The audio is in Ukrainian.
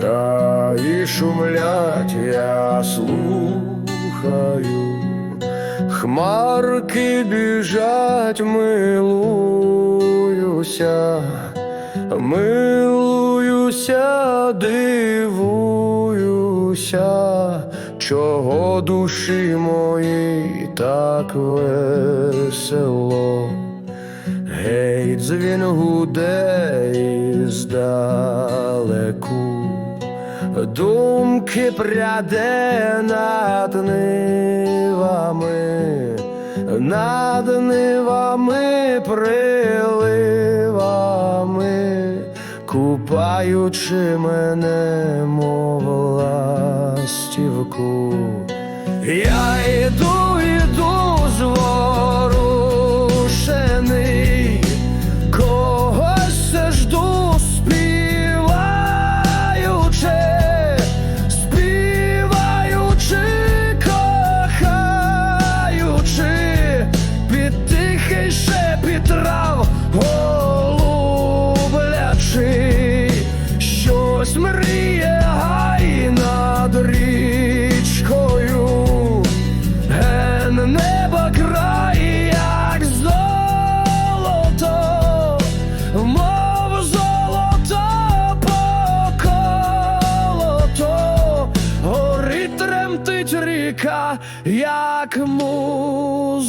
Хмари шумлять, я слухаю, хмарки біжать, милуюся, милуюся, дивуюся, чого душі моїй так весело. Гей, дзвін гуде думки пряде над нивами, над нивами приливами, купаючи мене, мов ластівку. Я йду, йду зворушений, летить ріка, як музика.